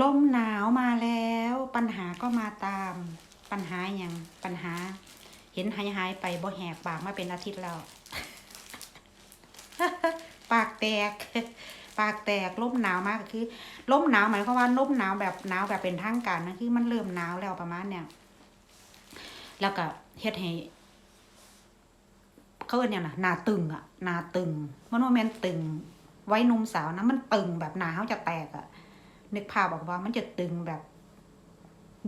ลมหนาวมาแล้ว ปัญหาก็มาตาม ปัญหาอย่างปัญหา เห็นหายหายไปบ่แหกปากมาเป็นอาทิตย์แล้ว ปากแตก ปากแตกลมหนาวมากคือลมหนาวหมายความว่าลมหนาวแบบหนาวแบบเป็นทางการนะคือมันเริ่มหนาวแล้วประมาณเนี่ยแล้วก็เฮ็ดให้เขาเรียกเนี่ยนะหนาตึงอะหนาตึงมันว่าแมนตึง ไว้นุ่มสาวนะมันตึงแบบหนาเขาจะแตกอะ นึกภาพออกว่ามันจะตึงแบบ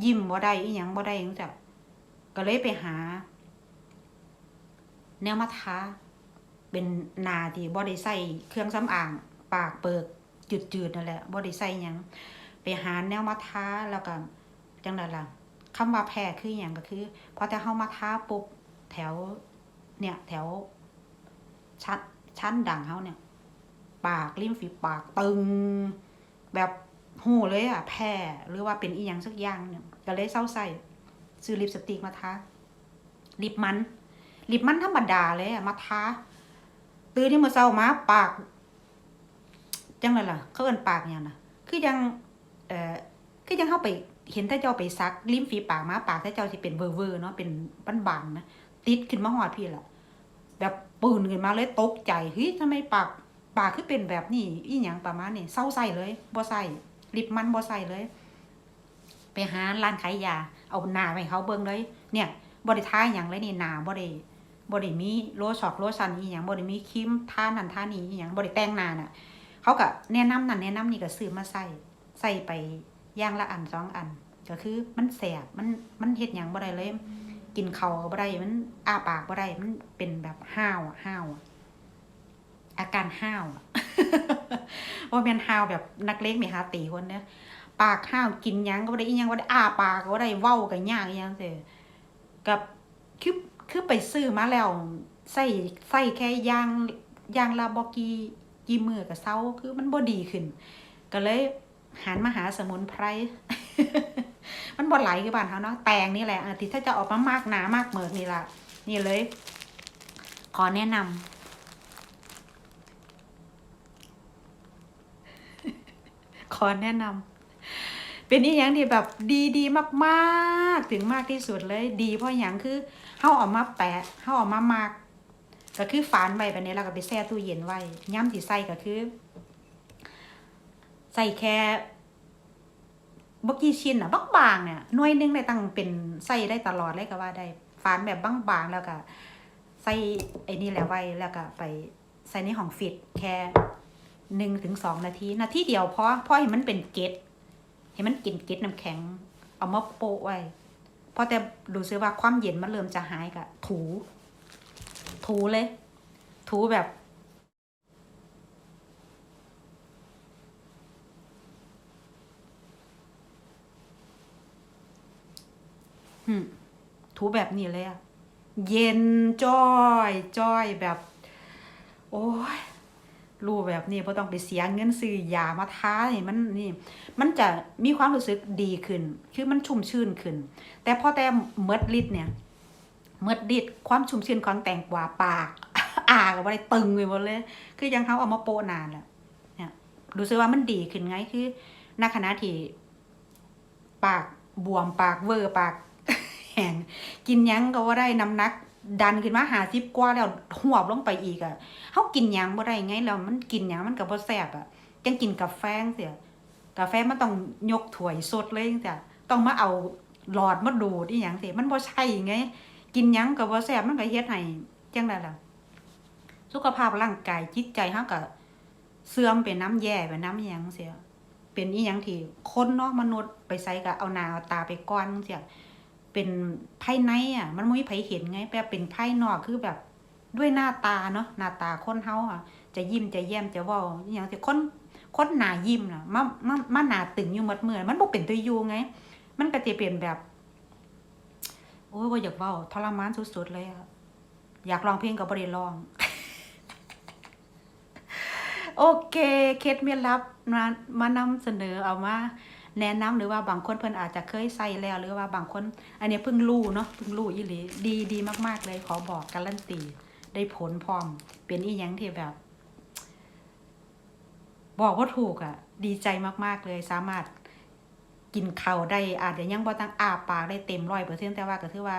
ยิ้มบ่ได้อีหยังบ่ได้จังจะก็เลยไปหา แนวมาทาเป็นนาที่บ่ได้ใส่เครื่องสำอาง ปากเปิกจืดๆนั่นแหละบ่ได้ใส่หยังไปหาแนวมาทาแล้วก็จังไดล่ะคำว่าแพ้คือหยังก็คือพอแต่เฮามาทาปุ๊บแถว เนี่ย แถว ชัดชั้นดังเฮาเนี่ย ปากริมฝีปากตึง แบบ หูเลยอะแพ้หรือว่าเป็นอีหยังสักอย่างเนี่ยก็เลยเศร้าใส่ซื้อลิปสติกมาทาลิปมันลิปมันธรรมดาเลยอะมาทาตื่นที่มื่อเช้ามาปาก จังเลยล่ะ เขาเอินปากอย่างน่ะคือยัง เอ่อคือยังเข้าไปเห็นถ้าเจ้าไปซักริมฝีปากมาปากถ้าเจ้าสิเป็นเวอร์เวอร์เนาะเป็นบานๆนะติดขึ้นมาหอดพี่ละแบบปืนขึ้นมาเลยตกใจเฮ้ยทำไมปากปากคือเป็นแบบนี้อีหยังประมาณนี้เศร้าใส่เลยบ่ใส่ ลิปมันบ่ใส่เลย ไปหาร้านขายยา เอาหน้าไปเขาเบิ่งเลย เนี่ยบ่ได้ทาหยังเลยนี่หนาบ่ได้บ่ได้มีโลช็อกโลชันอีหยังบ่ได้มีครีมท่านั่นท่านี่อีหยังบ่ได้แต่งหน้าน่ะ เขาก็แนะนำนั่นแนะนำนี่ก็ซื้อมาใส่ใส่ไปย่างละอันสองอัน ก็คือมันแสบมันมันเฮ็ดหยังบ่ได้เลย กินเขาบ่ได้มันอ้าปากบ่ได้มันเป็นแบบห้าวอะห้าวอะอาการห้าวอะ ว่าเป็นห้าวแบบนักเลงมีหาตีคนเนี่ยปากห้าวกินยังก็บ่ได้อียังบ่ได้อ้าปากก็บ่ได้เว้าก็ยากยังเด้กับคือคือไปซื้อมาแล้วใส่ใส่แค่ยางยางละบ่กี่กี่มือก็เซาคือมันบ่ดีขึ้น ก็เลยหันมาหาสมุนไพรมันบ่ไหลคือบ้านเฮาเนาะแตงนี่แหละอะที่ถ้าจะออกมามากหนามากเหมิกนี่ละนี่เลย ขอแนะนำ ขอแนะนำเป็นอีหยังที่แบบดีดีมากๆ ถึงมากที่สุดเลย ดีเพราะหยังคือเฮาออกมาแปะเฮาออกมามาก ก็คือฝานไว้แบบนี้แล้วก็ไปแช่ตู้เย็นไว้ย่ำที่ใส่ก็คือ ใส่แค่บกี่ชิ้นอะบางๆเนี่ยหน่วยนึงได้ตั้งเป็นใส่ได้ตลอดเลยก็ว่าได้ฝานแบบบางๆแล้วก็ใส่ไอ้นี่แหละไว้แล้วก็ไปใส่ในห้องฟิตแค่ หนึ่งถึงสองนาที นาทีเดียวพอพอเห็นมันเป็นเกล็ดเห็นมันกินเกล็ดน้ำแข็ง เอามาโปะไว้พอแต่ดูซึว่าความเย็นมันเริ่มจะหายก็ถู ถูเลย ถูแบบอืมถูแบบนี้เลยอะเย็นจ้อย จ้อยแบบ โอ้ย รู้แบบนี้เพอต้องไปเสียเงินซื้อยามาทาเนี่มันนี่ มันจะมีความรู้สึกดีขึ้น คือมันชุ่มชื่นขึ้น แต่พอแต่เมดฤทธิ์เนี่ยเมดฤทธิ์ความชุ่มชื่นของแตงกวาปากอ่ากับอะไรตึงไปหมดเลย คือยังเขาเอามาโปะนานแหละเนี่ยรู้สึกว่ามันดีขึ้นไงคือณขณะที่ปากบวมปากเวอร์ปากแห้งกินยังก็ว่าได้น้ำหนัก ดันขึ้นมาหาสิบกว่าแล้วหวบลงไปอีกอะ่ะเขากินยังบ่ได้ไงแล้วมันกินยังมันก็บ่แซ่บอะ่ะจังกินกาแฟเสียกาแฟมันต้องยกถ้วยสดเลยเสียต้องมาเอาหลอดมาดูดอีหยังเสียมันบ่ใช่ไง กินยังก็บ่แซ่บมันก็เฮ็ดให้จังไดล่ะ สุขภาพร่างกายจิตใจเฮาก็เสื่อมเป็นน้ำแย่เป็นน้ำอิหยังเสียเป็นอีหยังที่คนเนาะมนุษย์ไปใส่ก็เอาหน้าเอาตาไปก้อนเสีย เป็นภายในอะ มันไม่มีไผเห็นไงแต่เป็นภายนอกคือแบบด้วยหน้าตาเนาะหน้าตาคนเฮาอะ จะยิ้มจะแย้มจะว้าอย่างที่คนคนหน้ายิ้มน่ะมามามาหน้าตึงอยู่หมดเมื้อมันบ่เป็นตัวอยู่ไง มันก็จะเป็นแบบ โอ้ยบ่อยากว้าทรมานสุดๆเลยอะอยากร้องเพลงก็บ่ได้ร้อง โอเค เคล็ดเมียลับมามานำเสนอเอามา แนะนำหรือว่าบางคนเพิ่นอาจจะเคยใส่แล้ว หรือว่าบางคน อันนี้เพิ่งรู้เนาะเพิ่งรู้อีหลีดีดีมาก ๆ เลยขอบอกการันตีได้ผลพร้อม เป็นอีหยังที่แบบ บอกว่าถูกอะ่ะ ดีใจมากๆเลยสามารถกินข้าวได้อาจจะยังบ่ตั้งอาปากได้เต็มร้อยเปอร์เซ็นต์แต่ว่าก็คือว่า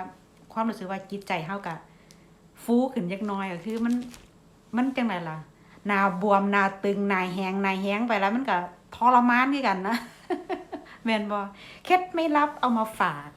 ความรู้สึกว่าจิตใจเท่ากับฟูขึ้นยักน้อยก็คือมันมันจังไรล่ะนาบวมนาตึงนาแหงนาแหงไปแล้วมันก็ทรมานที่กันนะ แมนบอเคทไม่รับเอามาฝาก